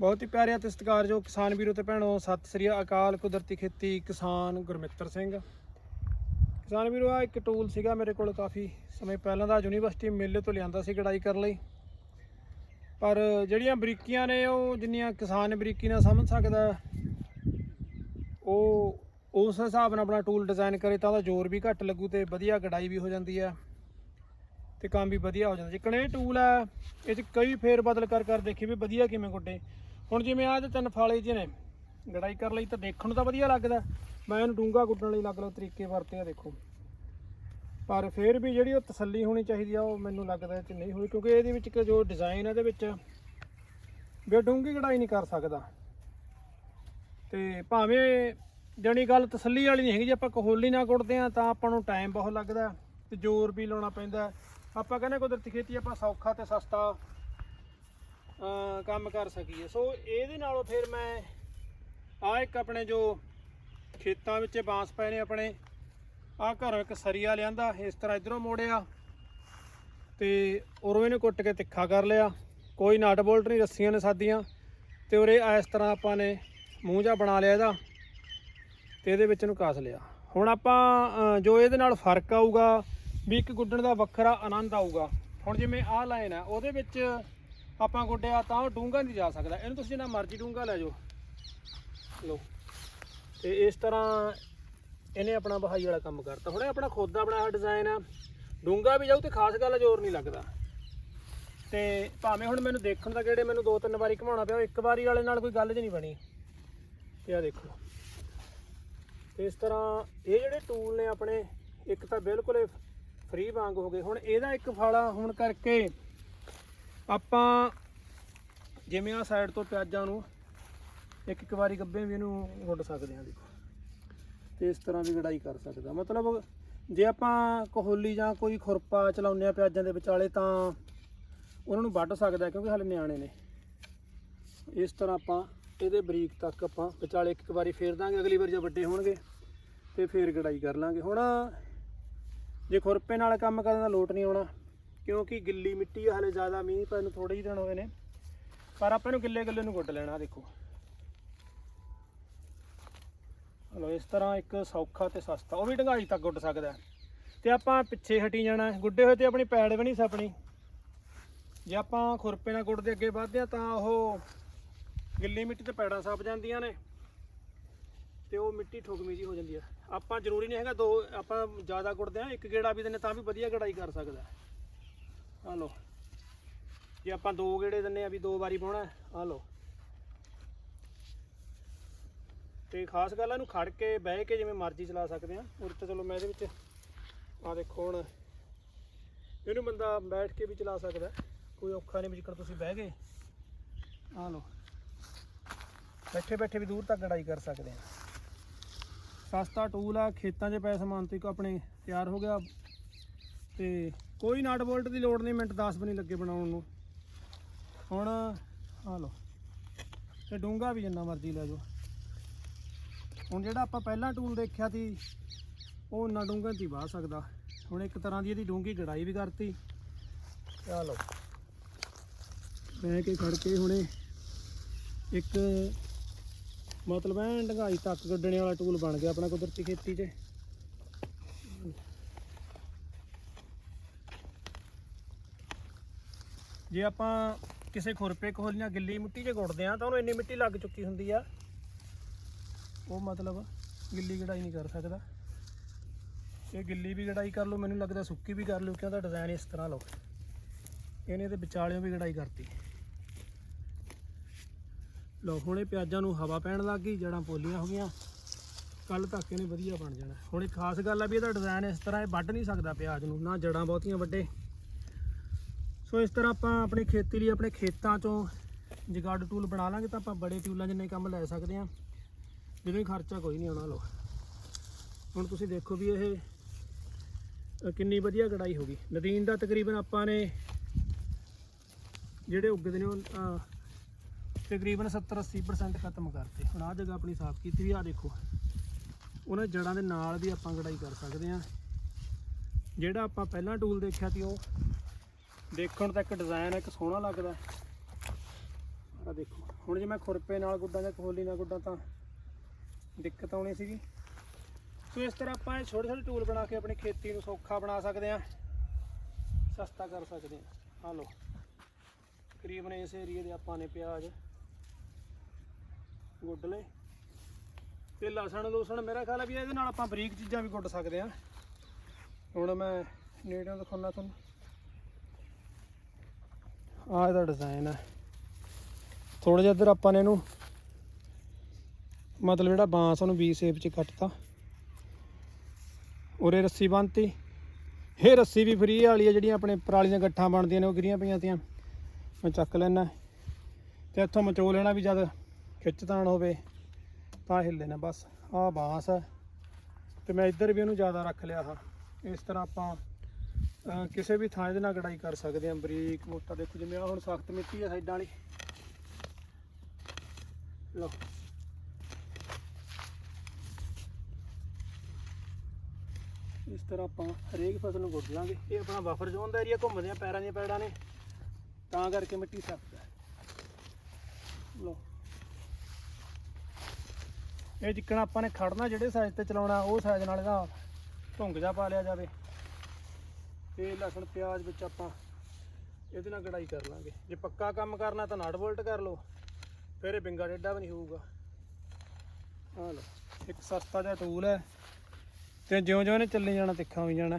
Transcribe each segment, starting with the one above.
ਬਹੁਤ ਹੀ ਪਿਆਰੇ ਅਤੇ ਸਤਿਕਾਰਯੋਗ ਕਿਸਾਨ ਵੀਰੋ ਤੇ ਭੈਣੋ, ਸਤਿ ਸ੍ਰੀ ਅਕਾਲ, ਕੁਦਰਤੀ ਖੇਤੀ ਕਿਸਾਨ ਗੁਰਮਿੱਤਰ ਸਿੰਘ। ਕਿਸਾਨ ਵੀਰੋ ਆ ਇੱਕ ਟੂਲ ਸੀਗਾ ਮੇਰੇ ਕੋਲ ਕਾਫੀ ਸਮੇਂ ਪਹਿਲਾਂ ਦਾ, ਯੂਨੀਵਰਸਿਟੀ ਮੇਲੇ ਤੋਂ ਲਿਆਂਦਾ ਸੀ ਕਢਾਈ ਕਰਨ ਲਈ। ਪਰ ਜਿਹੜੀਆਂ ਬਰੀਕੀਆਂ ਨੇ, ਉਹ ਜਿੰਨੀਆਂ ਕਿਸਾਨ ਬਰੀਕੀ ਨਾਲ ਸਮਝ ਸਕਦਾ, ਉਹ ਉਸ ਹਿਸਾਬ ਨਾਲ ਆਪਣਾ ਟੂਲ ਡਿਜ਼ਾਈਨ ਕਰੇ ਤਾਂ ਉਹਦਾ ਜ਼ੋਰ ਵੀ ਘੱਟ ਲੱਗੂ ਤੇ ਵਧੀਆ ਕਢਾਈ ਵੀ ਹੋ ਜਾਂਦੀ ਆ ਤੇ ਕੰਮ ਵੀ ਵਧੀਆ ਹੋ ਜਾਂਦਾ। ਜਿੱਕਣ ਇਹ ਟੂਲ ਆ, ਇਹ 'ਚ ਕਈ ਫੇਰ ਬਦਲ ਕਰ ਕਰ ਦੇਖੀ ਵੀ ਵਧੀਆ ਕਿਵੇਂ ਗੁੱਡੇ ਹੁਣ ਜਿਵੇਂ ਆਹ ਤੇ ਤਿੰਨ ਫਾਲੇ ਜਿਹੇ ਨੇ, ਲੜਾਈ ਕਰਨ ਲਈ ਤਾਂ ਦੇਖਣ ਨੂੰ ਤਾਂ ਵਧੀਆ ਲੱਗਦਾ। ਮੈਂ ਇਹਨੂੰ ਡੂੰਗਾ ਗੁੱਡਣ ਲਈ ਅਲੱਗ-ਅਲੱਗ ਤਰੀਕੇ ਵਰਤੇ ਆ ਦੇਖੋ। ਪਰ ਫਿਰ ਵੀ ਜਿਹੜੀ ਉਹ ਤਸੱਲੀ ਹੋਣੀ ਚਾਹੀਦੀ ਆ, ਉਹ ਮੈਨੂੰ ਲੱਗਦਾ ਇਹ ਨਹੀਂ ਹੋਈ, ਕਿਉਂਕਿ ਇਹਦੇ ਵਿੱਚ ਇੱਕ ਜੋ ਡਿਜ਼ਾਈਨ ਇਹਦੇ ਵਿੱਚ, ਵੀ ਡੂੰਗੀ ਗੜਾਈ ਨਹੀਂ ਕਰ ਸਕਦਾ। ਤੇ ਭਾਵੇਂ ਜਣੀ ਗੱਲ ਤਸੱਲੀ ਵਾਲੀ ਨਹੀਂ ਹੈਗੀ, ਜੇ ਆਪਾਂ ਕਹੋਲੀ ਨਾ ਗੁੱਡਦੇ ਆ, ਤਾਂ ਆਪਾਂ ਨੂੰ ਟਾਈਮ ਬਹੁਤ ਲੱਗਦਾ, ਤੇ ਜ਼ੋਰ ਵੀ ਲਾਉਣਾ ਪੈਂਦਾ। ਆਪਾਂ ਕਹਿੰਦੇ ਕੁਦਰਤੀ ਖੇਤੀ ਆਪਾਂ ਸੌਖਾ ਤੇ ਸਸਤਾ ਕੰਮ ਕਰ ਸਕੀਏ। ਸੋ ਇਹਦੇ ਨਾਲੋਂ ਫਿਰ ਮੈਂ ਆ ਇੱਕ ਆਪਣੇ ਜੋ ਖੇਤਾਂ ਵਿੱਚ ਬਾਂਸ ਪਏ ਨੇ ਆਪਣੇ ਆ ਘਰੋਂ ਇੱਕ ਸਰੀਆ ਲਿਆਂਦਾ, ਇਸ ਤਰ੍ਹਾਂ ਇਧਰੋਂ ਮੋੜਿਆ ਤੇ ਉਰੋਂ ਇਹਨੂੰ ਕੁੱਟ ਕੇ ਤਿੱਖਾ ਕਰ ਲਿਆ। ਕੋਈ ਨਟ ਬੋਲਟ ਨਹੀਂ, ਰੱਸੀਆਂ ਨੇ ਸਾਦੀਆਂ ਤੇ ਉਰੇ ਇਸ ਤਰ੍ਹਾਂ ਆਪਾਂ ਨੇ ਮੂੰਹ ਜਾ ਬਣਾ ਲਿਆ ਇਹਦਾ ਤੇ ਇਹਦੇ ਵਿੱਚ ਨੂੰ ਕਾਸ ਲਿਆ। ਹੁਣ ਆਪਾਂ ਜੋ ਇਹਦੇ ਨਾਲ ਫ਼ਰਕ ਆਊਗਾ ਵੀ ਇੱਕ ਗੁੱਡਣ ਦਾ ਵੱਖਰਾ ਆਨੰਦ ਆਊਗਾ। ਹੁਣ ਜਿਵੇਂ ਆਹ ਲਾਈਨ ਆ, ਉਹਦੇ ਵਿੱਚ ਆਪਾਂ ਗੁੱਡਿਆ ਤਾਂ ਉਹ ਡੂੰਘਾ ਨਹੀਂ ਜਾ ਸਕਦਾ। ਇਹਨੂੰ ਤੁਸੀਂ ਜਿੰਨਾ ਮਰਜ਼ੀ ਡੂੰਘਾ ਲੈ ਜਾਓ। ਲੋ ਤੇ ਇਸ ਤਰ੍ਹਾਂ ਇਹਨੇ ਆਪਣਾ ਬਹਾਈ ਵਾਲਾ ਕੰਮ ਕਰਤਾ। ਹੁਣ ਇਹ ਆਪਣਾ ਖੁਦ ਦਾ ਬਣਾਇਆ ਡਿਜ਼ਾਈਨ ਆ। ਡੂੰਘਾ ਵੀ ਜਾਊ ਤੇ ਖਾਸ ਗੱਲ ਜ਼ੋਰ ਨਹੀਂ ਲੱਗਦਾ। ਤੇ ਭਾਵੇਂ ਹੁਣ ਮੈਨੂੰ ਦੇਖਣ ਦਾ ਕਿਹੜੇ ਮੈਨੂੰ ਦੋ ਤਿੰਨ ਵਾਰੀ ਘਮਾਉਣਾ ਪਿਆ ਇੱਕ ਵਾਰੀ ਵਾਲੇ ਨਾਲ ਕੋਈ ਗੱਲ ਜ ਨਹੀਂ ਬਣੀ। ਤੇ ਆ ਦੇਖੋ। ਇਸ ਤਰ੍ਹਾਂ ਇਹ ਜਿਹੜੇ ਟੂਲ ਨੇ ਆਪਣੇ, ਇੱਕ ਤਾਂ ਬਿਲਕੁਲ ਫ੍ਰੀ ਵਾਂਗ ਹੋ ਗਏ। ਹੁਣ ਇਹਦਾ ਇੱਕ ਫਾਲਾ ਹੋਣ ਕਰਕੇ ਆਪਾਂ ਜਿਵੇਂ ਆ ਸਾਈਡ ਤੋਂ ਪਿਆਜ਼ਾਂ ਨੂੰ ਇੱਕ ਇੱਕ ਵਾਰੀ ਗੱਬੇ ਵੀ ਇਹਨੂੰ ਗੁੱਡ ਸਕਦੇ ਹਾਂ ਦੇਖੋ। ਤੇ ਇਸ ਤਰ੍ਹਾਂ ਵੀ ਗੜਾਈ ਕਰ ਸਕਦਾ। ਮਤਲਬ ਜੇ ਆਪਾਂ ਕੋਹਲੀ ਜਾਂ ਕੋਈ ਖੁਰਪਾ ਚਲਾਉਂਦੇ ਆ ਪਿਆਜ਼ਾਂ ਦੇ ਵਿਚਾਲੇ ਤਾਂ ਉਹਨਾਂ ਨੂੰ ਵੱਢ ਸਕਦਾ ਕਿਉਂਕਿ ਹਾਲੇ ਨਿਆਣੇ ਨੇ। ਇਸ ਤਰ੍ਹਾਂ ਆਪਾਂ ਇਹਦੇ ਬਰੀਕ ਤੱਕ ਆਪਾਂ ਵਿਚਾਲੇ ਇੱਕ ਇੱਕ ਵਾਰੀ ਫੇਰ ਦਾਂਗੇ, ਅਗਲੀ ਵਾਰ ਜੇ ਵੱਡੇ ਹੋਣਗੇ ਤੇ ਫੇਰ ਗੜਾਈ ਕਰ ਲਾਂਗੇ। ਹੁਣ ਜੇ ਖੁਰਪੇ ਨਾਲ ਕੰਮ ਕਰਨ ਦਾ ਲੋਟ ਨਹੀਂ ਆਉਣਾ ਕਿਉਂਕਿ ਗਿੱਲੀ ਮਿੱਟੀ ਆ, ਹਲੇ ਜ਼ਿਆਦਾ ਮੀਂਹ ਪੈਣ ਨੂੰ ਥੋੜੇ ਹੀ ਦਿਨ ਹੋਏ ਨੇ। ਪਰ ਆਪਾਂ ਇਹਨੂੰ ਗਿੱਲੇ ਗਿੱਲੇ ਨੂੰ ਗੁੱਡ ਲੈਣਾ, ਦੇਖੋ। ਹਲੋ, ਇਸ ਤਰ੍ਹਾਂ ਇੱਕ ਸੌਖਾ ਤੇ ਸਸਤਾ, ਉਹ ਵੀ ਢੰਗਾਈ ਤੱਕ ਗੁੱਡ ਸਕਦਾ ਹੈ। ਤੇ ਆਪਾਂ ਪਿੱਛੇ ਹਟੀ ਜਾਣਾ, ਗੁੱਡੇ ਹੋਏ ਤੇ ਆਪਣੀ ਪੈੜ ਵੀ ਨਹੀਂ ਸਪਣੀ ਜੇ ਆਪਾਂ ਖੁਰਪੇ ਨਾਲ ਗੁੱਡਦੇ ਅੱਗੇ ਵਧਦੇ ਆ, ਤਾਂ ਉਹ ਗਿੱਲੀ ਮਿੱਟੀ ਤੇ ਪੈੜਾਂ ਸੱਪ ਜਾਂਦੀਆਂ ਨੇ, ਤੇ ਉਹ ਮਿੱਟੀ ਠੁਕਮੀ ਜੀ ਹੋ ਜਾਂਦੀ ਆ। ਆਪਾਂ ਜ਼ਰੂਰੀ ਨਹੀਂ ਹੈਗਾ ਦੋ, ਆਪਾਂ ਜ਼ਿਆਦਾ ਗੁੱਡਦੇ ਆ, ਇੱਕ ਗੇੜਾ ਵੀ ਦਿੰਨੇ ਤਾਂ ਵੀ ਵਧੀਆ ਗੜਾਈ ਕਰ ਸਕਦਾ ਆ ਲੋ ਜੇ ਆਪਾਂ ਦੋ ਗੇੜੇ ਦਿੰਨੇ ਆ ਵੀ ਦੋ ਵਾਰੀ ਪਾਉਣਾ, ਆ ਲੋ ਤੇ ਖਾਸ ਗੱਲ ਆ, ਇਹਨੂੰ ਖੜ ਕੇ ਬਹਿ ਕੇ ਜਿਵੇਂ ਮਰਜ਼ੀ ਚਲਾ ਸਕਦੇ ਆ। ਉਰ ਤਾਂ ਚਲੋ ਮੈਂ ਇਹਦੇ ਵਿੱਚ ਆ ਦੇਖੋ ਹੁਣ, ਇਹਨੂੰ ਬੰਦਾ ਬੈਠ ਕੇ ਵੀ ਚਲਾ ਸਕਦਾ। ਕੋਈ ਔਖਾ ਨਹੀਂ ਵੀ ਤੁਸੀਂ ਬਹਿ ਗਏ, ਆ ਲੋ ਬੈਠੇ ਬੈਠੇ ਵੀ ਦੂਰ ਤੱਕ ਗੜਾਈ ਕਰ ਸਕਦੇ ਆ। ਸਸਤਾ ਟੂਲ ਆ, ਖੇਤਾਂ 'ਚ ਪੈ ਸਮਾਨ ਤੋਂ ਇੱਕ ਆਪਣੇ ਤਿਆਰ ਹੋ ਗਿਆ। ਤੇ ਕੋਈ ਨਟ ਬੋਲਟ ਦੀ ਲੋੜ ਨਹੀਂ, ਮਿੰਟ 10 ਵੀ ਨਹੀਂ ਲੱਗੇ ਬਣਾਉਣ ਨੂੰ। ਹੁਣ ਆ ਲਓ। ਤੇ ਡੂੰਗਾ ਵੀ ਜਿੰਨਾ ਮਰਜ਼ੀ ਲੈ ਜਾਓ। ਹੁਣ ਜਿਹੜਾ ਆਪਾਂ ਪਹਿਲਾਂ ਟੂਲ ਦੇਖਿਆ ਸੀ, ਉਹ ਉਨਾ ਡੂੰਘਾ ਨਹੀਂ ਵਾਹ ਸਕਦਾ। ਹੁਣ ਇੱਕ ਤਰ੍ਹਾਂ ਦੀ ਇਹਦੀ ਡੂੰਗੀ ਗੜਾਈ ਵੀ ਕਰਤੀ। ਆ ਲਓ। ਬਹਿ ਕੇ ਖੜ ਕੇ ਹੁਣੇ ਇੱਕ ਮਤਲਬ ਐ ਢੰਗਾਈ ਤੱਕ ਗੱਡਣੇ ਵਾਲਾ ਟੂਲ ਬਣ ਗਿਆ ਆਪਣਾ ਕੁਦਰਤੀ ਖੇਤੀ 'ਚ। ਜੇ ਆਪਾਂ ਕਿਸੇ ਖੁਰਪੇ ਕੋਹਲੀਆਂ ਗਿੱਲੀ ਮਿੱਟੀ 'ਚ ਗੁੱਟਦੇ ਆ ਤਾਂ ਉਹਨੂੰ ਇੰਨੀ ਮਿੱਟੀ ਲੱਗ ਚੁੱਕੀ ਹੁੰਦੀ ਆ। ਉਹ ਮਤਲਬ ਗਿੱਲੀ ਗੜਾਈ ਨਹੀਂ ਕਰ ਸਕਦਾ। ਇਹ ਗਿੱਲੀ ਵੀ ਗੜਾਈ ਕਰ ਲਓ, ਮੈਨੂੰ ਲੱਗਦਾ ਸੁੱਕੀ ਵੀ ਕਰ ਲਓ ਕਿਉਂਕਿ ਉਹਦਾ ਡਿਜ਼ਾਈਨ ਇਸ ਤਰ੍ਹਾਂ ਲਓ। ਇਹਨੇ ਤੇ ਵਿਚਾਲਿਓਂ ਵੀ ਗੜਾਈ ਕਰਤੀ। ਲਓ, ਹੁਣ ਇਹ ਪਿਆਜ਼ਾਂ ਨੂੰ ਹਵਾ ਪੈਣ ਲੱਗ ਗਈ ਜੜਾਂ ਪੋਲੀਆਂ ਹੋ ਗਈਆਂ। ਕੱਲ ਤੱਕ ਇਹਨੇ ਵਧੀਆ ਬਣ ਜਾਣਾ। ਹੁਣ ਇਹ ਖਾਸ ਗੱਲ ਆ ਵੀ ਇਹਦਾ ਡਿਜ਼ਾਈਨ ਇਸ ਤਰ੍ਹਾਂ ਇਹ ਵੱਢ ਨਹੀਂ ਸਕਦਾ ਪਿਆਜ਼ ਨੂੰ, ਨਾ ਜੜਾਂ ਬਹੁਤੀਆਂ ਵੱਡੇ। ਸੋ ਇਸ ਤਰ੍ਹਾਂ ਆਪਾਂ ਆਪਣੀ ਖੇਤੀ ਲਈ ਆਪਣੇ ਖੇਤਾਂ ਚੋਂ ਜਗਾੜ ਟੂਲ ਬਣਾ ਲਾਂਗੇ ਤਾਂ ਆਪਾਂ ਬੜੇ ਟੂਲਾਂ ਜਿੰਨੇ ਕੰਮ ਲੈ ਸਕਦੇ ਹਾਂ। ਜਿਹਦੇ ਖਰਚਾ ਕੋਈ ਨਹੀਂ ਆਉਣਾ ਲੋ ਹੁਣ ਤੁਸੀਂ ਦੇਖੋ ਵੀ ਇਹ ਕਿੰਨੀ ਵਧੀਆ ਕਢਾਈ ਹੋ ਗਈ। ਨਦੀਨ ਦਾ ਤਕਰੀਬਨ ਆਪਾਂ ਨੇ ਜਿਹੜੇ ਉੱਗਦੇ ਨੇ ਉਹ ਤਕਰੀਬਨ 70 80% ਖਤਮ ਕਰਤੇ। ਹੁਣ ਆਹ ਜਗ੍ਹਾ ਆਪਣੀ ਸਾਫ਼ ਕੀਤੀ ਵੀ ਆ ਦੇਖੋ। ਉਹਨਾਂ ਜੜਾਂ ਦੇ ਨਾਲ ਵੀ ਆਪਾਂ ਕਢਾਈ ਕਰ ਸਕਦੇ ਹਾਂ। ਜਿਹੜਾ ਆਪਾਂ ਪਹਿਲਾਂ ਟੂਲ ਦੇਖਿਆ ਸੀ ਉਹ ਦੇਖਣ ਤਾਂ ਇੱਕ ਡਿਜ਼ਾਈਨ ਇੱਕ ਸੋਹਣਾ ਲੱਗਦਾ। ਆ ਦੇਖੋ, ਹੁਣ ਜੇ ਮੈਂ ਖੁਰਪੇ ਨਾਲ ਗੁੱਡਾਂ ਜਾਂ ਕੋਹਲੀ ਨਾਲ ਗੁੱਡਾਂ ਤਾਂ ਦਿੱਕਤ ਆਉਣੀ ਸੀਗੀ। ਸੋ ਇਸ ਤਰ੍ਹਾਂ ਆਪਾਂ ਇਹ ਛੋਟੇ ਛੋਟੇ ਟੂਲ ਬਣਾ ਕੇ ਆਪਣੀ ਖੇਤੀ ਨੂੰ ਸੌਖਾ ਬਣਾ ਸਕਦੇ ਹਾਂ, ਸਸਤਾ ਕਰ ਸਕਦੇ ਹਾਂ। ਆ ਲਓ ਤਕਰੀਬਨ ਇਸ ਏਰੀਏ ਦੇ ਆਪਾਂ ਨੇ ਪਿਆਜ਼ ਗੁੱਡ ਲਏ ਤੇ ਲਸਣ ਲੂਸਣ, ਮੇਰਾ ਖਿਆਲ ਹੈ ਵੀ ਇਹਦੇ ਨਾਲ ਆਪਾਂ ਬਰੀਕ ਚੀਜ਼ਾਂ ਵੀ ਗੁੱਡ ਸਕਦੇ ਹਾਂ। ਹੁਣ ਮੈਂ ਨੇੜਿਓਂ ਦਿਖਾਉਣਾ ਤੁਹਾਨੂੰ। ਆਹ ਇਹਦਾ ਡਿਜ਼ਾਈਨ ਹੈ। ਥੋੜਾ ਜਿਹਾ ਇੱਧਰ ਆਪਾਂ ਨੇ ਇਹਨੂੰ ਮਤਲਬ ਜਿਹੜਾ ਬਾਂਸ ਉਹਨੂੰ ਵੀ ਸ਼ੇਪ 'ਚ ਕੱਟਤਾ। ਉਰੇ ਰੱਸੀ ਬੰਨਤੀ। ਇਹ ਰੱਸੀ ਵੀ ਫਰੀ ਵਾਲੀ ਹੈ ਜਿਹੜੀਆਂ ਆਪਣੇ ਪਰਾਲੀ ਦੀਆਂ ਗੱਠਾਂ ਬਣਦੀਆਂ ਨੇ, ਉਹ ਗਿਰੀਆਂ ਪਈਆਂ ਤੀਆਂ। ਮੈਂ ਚੱਕ ਲੈਣਾ ਤੇ ਇੱਥੋਂ ਮਚੋ ਲੈਣਾ ਵੀ ਜਦ ਖਿੱਚ ਹੋਵੇ, ਤਾਂ ਹਿੱਲ ਲੈਣਾ ਬਸ। ਆਹ ਬਾਂਸ ਹੈ। ਤੇ ਮੈਂ ਇੱਧਰ ਵੀ ਉਹਨੂੰ ਜ਼ਿਆਦਾ ਰੱਖ ਲਿਆ ਹਾਂ। ਇਸ ਤਰ੍ਹਾਂ ਆਪਾਂ ਕਿਸੇ ਵੀ ਥਾਂ ਇਹਦੇ ਨਾਲ ਕਢਾਈ ਕਰ ਸਕਦੇ ਹਾਂ, ਬਰੀਕ ਮੋਟਾ। ਦੇਖੋ ਜਿਵੇਂ ਆ ਹੁਣ ਸਖਤ ਮਿੱਟੀ ਹੈ ਸਾਈਡਾਂ ਵਾਲੀ। ਲਓ। ਇਸ ਤਰ੍ਹਾਂ ਆਪਾਂ ਹਰੇਕ ਫਸਲ ਨੂੰ ਗੁੱਡ ਲਾਂਗੇ। ਇਹ ਆਪਣਾ ਬਫਰ ਜ਼ੋਨ ਦਾ ਏਰੀਆ ਘੁੰਮਦੇ ਆ ਪੈਰਾਂ ਦੀਆਂ ਪੈੜਾਂ ਨੇ। ਤਾਂ ਕਰਕੇ ਮਿੱਟੀ ਸਖਤ ਹੈ। ਲਓ। ਇਹ ਜਿੱਕਣਾ ਆਪਾਂ ਨੇ ਖੜਨਾ, ਜਿਹੜੇ ਸਾਈਜ਼ ਤੇ ਚਲਾਉਣਾ, ਉਹ ਸਾਈਜ਼ ਨਾਲ ਇਹਦਾ ਧੁੰਗ ਜਾ ਪਾ ਲਿਆ ਜਾਵੇ। ਤੇ ਲਸਣ, ਪਿਆਜ਼ ਵਿੱਚ ਆਪਾਂ ਇਹਦੇ ਨਾਲ ਗੜਾਈ ਕਰ ਲਾਂਗੇ। ਜੇ ਪੱਕਾ ਕੰਮ ਕਰਨਾ ਤਾਂ ਨਟ ਬੋਲਟ ਕਰ ਲਓ, ਫਿਰ ਇਹ ਬਿੰਗਾ ਡੇਡਾ ਵੀ ਨਹੀਂ ਹੋਊਗਾ। ਆ ਲਓ, ਇੱਕ ਸਸਤਾ ਜਿਹਾ ਟੂਲ ਹੈ ਤੇ ਜਿਉਂ ਜਿਉਂ ਇਹਨੇ ਚੱਲੇ ਜਾਣਾ, ਤਿੱਖਾ ਵੀ ਜਾਣਾ।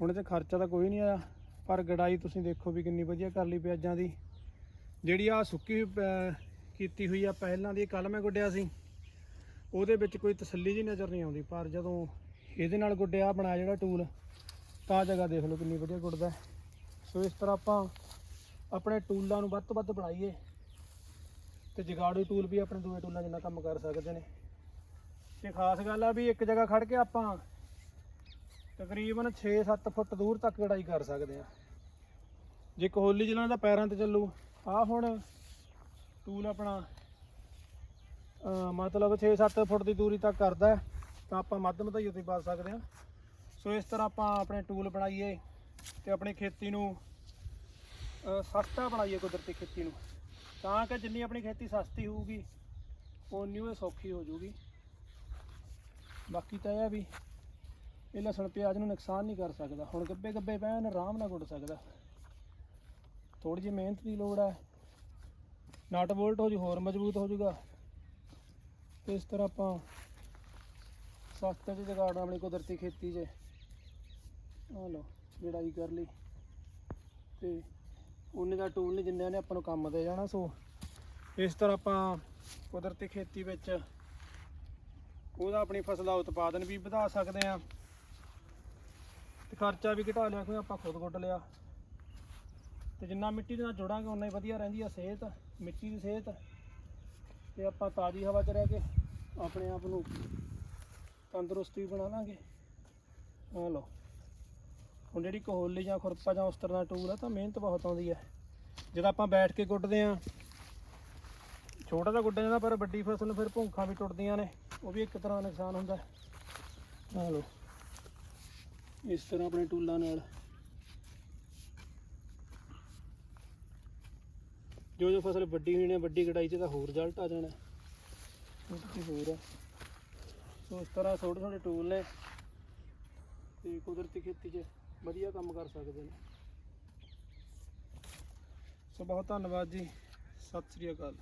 ਹੁਣ ਇਹ ਤੇ ਖਰਚਾ ਤਾਂ ਕੋਈ ਨਹੀਂ ਆਇਆ, ਪਰ ਗੜਾਈ ਤੁਸੀਂ ਦੇਖੋ ਵੀ ਕਿੰਨੀ ਵਧੀਆ ਕਰ ਲਈ ਪਿਆਜ਼ਾਂ ਦੀ। ਜਿਹੜੀ ਆ ਸੁੱਕੀ ਹੋਈ ਪ- ਕੀਤੀ ਹੋਈ ਆ ਪਹਿਲਾਂ ਦੀ ਕੱਲ ਮੈਂ ਗੁੱਡਿਆ ਸੀ। ਉਹਦੇ ਵਿੱਚ ਕੋਈ ਤਸੱਲੀ ਜੀ ਨਜ਼ਰ ਨਹੀਂ ਆਉਂਦੀ, ਪਰ ਜਦੋਂ ਇਹਦੇ ਨਾਲ ਗੁੱਡਿਆ, ਬਣਾਇਆ ਜਿਹੜਾ ਟੂਲ ਤਾਂ ਜਗ੍ਹਾ ਦੇਖ ਲਓ ਕਿੰਨੀ ਵਧੀਆ ਗੁੱਡਦਾ ਸੋ ਇਸ ਤਰ੍ਹਾਂ ਆਪਾਂ ਆਪਣੇ ਟੂਲਾਂ ਨੂੰ ਵੱਧ ਤੋਂ ਵੱਧ ਬਣਾਈਏ ਤੇ ਜਗਾੜੂ ਟੂਲ ਵੀ ਆਪਣੇ ਦੂਏ ਟੂਲਾਂ ਜਿੰਨਾ ਕੰਮ ਕਰ ਸਕਦੇ ਨੇ। ਤੇ ਖਾਸ ਗੱਲ ਆ ਵੀ ਇੱਕ ਜਗ੍ਹਾ ਖੜ ਕੇ ਆਪਾਂ ਤਕਰੀਬਨ 6-7 ਫੁੱਟ ਦੂਰ ਤੱਕ ਕਢਾਈ ਕਰ ਸਕਦੇ ਆ। ਜੇ ਕੋਹਲੀ ਜਿਲ੍ਹਾਂ ਦਾ ਪੈਰਾਂ ਤੇ ਚੱਲੂ ਆ ਹੁਣ ਟੂਲ ਆਪਣਾ ਮਤਲਬ 6-7 ਫੁੱਟ ਦੀ ਦੂਰੀ ਤੱਕ ਕਰਦਾ ਤਾਂ ਆਪਾਂ ਮੱਧਮ ਧਾਈ ਉੱਤੇ ਪਾ ਸਕਦੇ ਆ। ਸੋ ਇਸ ਤਰ੍ਹਾਂ ਆਪਾਂ ਆਪਣੇ ਟੂਲ ਬਣਾਈਏ ਤੇ ਆਪਣੀ ਖੇਤੀ ਨੂੰ ਸਸਤਾ ਬਣਾਈਏ ਕੁਦਰਤੀ ਖੇਤੀ ਨੂੰ। ਤਾਂ ਕਿ ਜਿੰਨੀ ਆਪਣੀ ਖੇਤੀ ਸਸਤੀ ਹੋਊਗੀ, ਓਨੀ ਉਹ ਸੌਖੀ ਹੋ ਜਾਊਗੀ। ਬਾਕੀ ਤਾਂ ਇਹ ਵੀ ਇਹ ਲਸਣ ਪਿਆਜ਼ ਨੂੰ ਨੁਕਸਾਨ ਨਹੀਂ ਕਰ ਸਕਦਾ। ਹੁਣ ਗੱਬੇ ਗੱਬੇ ਪੈਣ ਆਰਾਮ ਨਾਲ ਗੁੱਡ ਸਕਦਾ। ਥੋੜੀ ਜਿਹੀ ਮਿਹਨਤ ਦੀ ਲੋੜ ਹੈ ਨਟ ਬੋਲਟ ਹੋ ਜੂ, ਹੋਰ ਮਜ਼ਬੂਤ ਹੋ ਜਾਊਗਾ ਇਸ ਤਰ੍ਹਾਂ ਆਪਾਂ ਸਸਤੇ ਚ ਜਗਾੜਨਾ ਆਪਣੀ ਕੁਦਰਤੀ ਖੇਤੀ 'ਚ। ਆ ਲਓ ਜੜਾਈ ਕਰ ਲਈ। ਤੇ ਉਹਨੇ ਦਾ ਟੂਲ ਨਹੀਂ ਜਿੰਨੇ ਨੇ ਆਪਾਂ ਨੂੰ ਕੰਮ ਦੇ ਜਾਣਾ, ਸੋ ਇਸ ਤਰ੍ਹਾਂ ਆਪਾਂ ਕੁਦਰਤੀ ਖੇਤੀ ਵਿੱਚ ਉਹਦਾ ਆਪਣੀ ਫਸਲ ਦਾ ਉਤਪਾਦਨ ਵੀ ਵਧਾ ਸਕਦੇ ਆ ਤੇ ਖਰਚਾ ਵੀ ਘਟਾ ਲਿਆ ਕਿਉਂਕਿ ਆਪਾਂ ਖੁਦ ਗੁੱਡ ਲਿਆ। ਤੇ ਜਿੰਨਾ ਮਿੱਟੀ ਦੇ ਨਾਲ ਜੁੜਾਂਗੇ ਉਨਾ ਹੀ ਵਧੀਆ ਰਹਿੰਦੀ ਆ ਸਿਹਤ, ਮਿੱਟੀ ਦੀ ਸਿਹਤ। ਤੇ ਆਪਾਂ ਤਾਜ਼ੀ ਹਵਾ 'ਚ ਰਹਿ ਕੇ ਆਪਣੇ ਆਪ ਨੂੰ ਤੰਦਰੁਸਤੀ ਵੀ ਬਣਾ ਲਾਂਗੇ। ਆ ਲਓ। ਹੁਣ ਜਿਹੜੀ ਕੋਹਲੀ ਜਾਂ ਖੁਰਪਾ ਜਾਂ ਉਸ ਤਰ੍ਹਾਂ ਦਾ ਟੂਲ ਆ, ਤਾਂ ਮਿਹਨਤ ਬਹੁਤ ਆਉਂਦੀ ਹੈ ਜਦੋਂ ਆਪਾਂ ਬੈਠ ਕੇ ਗੁੱਡਦੇ ਆ, ਛੋਟਾ ਤਾਂ ਗੁੱਡਿਆ ਜਾਂਦਾ, ਪਰ ਵੱਡੀ ਫਸਲ ਨੂੰ ਫਿਰ ਭੁੰਖਾਂ ਵੀ ਟੁੱਟਦੀਆਂ ਨੇ, ਉਹ ਵੀ ਇੱਕ ਤਰ੍ਹਾਂ ਦਾ ਨੁਕਸਾਨ ਹੁੰਦਾ। ਆ ਲਓ। ਇਸ ਤਰ੍ਹਾਂ ਆਪਣੇ ਟੂਲਾਂ ਨਾਲ। ਜੋ ਜੋ ਫਸਲ ਵੱਡੀ ਹੋਣੀ ਹੈ ਵੱਡੀ ਕਟਾਈ 'ਚ ਤਾਂ ਹੋਰ ਰਿਜ਼ਲਟ ਆ ਜਾਣਾ। ਹੋਰ ਆ। ਸੋ ਇਸ ਤਰ੍ਹਾਂ ਛੋਟੇ ਛੋਟੇ ਟੂਲ ਨੇ ਤੇ ਕੁਦਰਤੀ ਖੇਤੀ 'ਚ ਵਧੀਆ ਕੰਮ ਕਰ ਸਕਦੇ ਨੇ। ਸੋ ਬਹੁਤ ਧੰਨਵਾਦ ਜੀ। ਸਤਿ ਸ੍ਰੀ ਅਕਾਲ।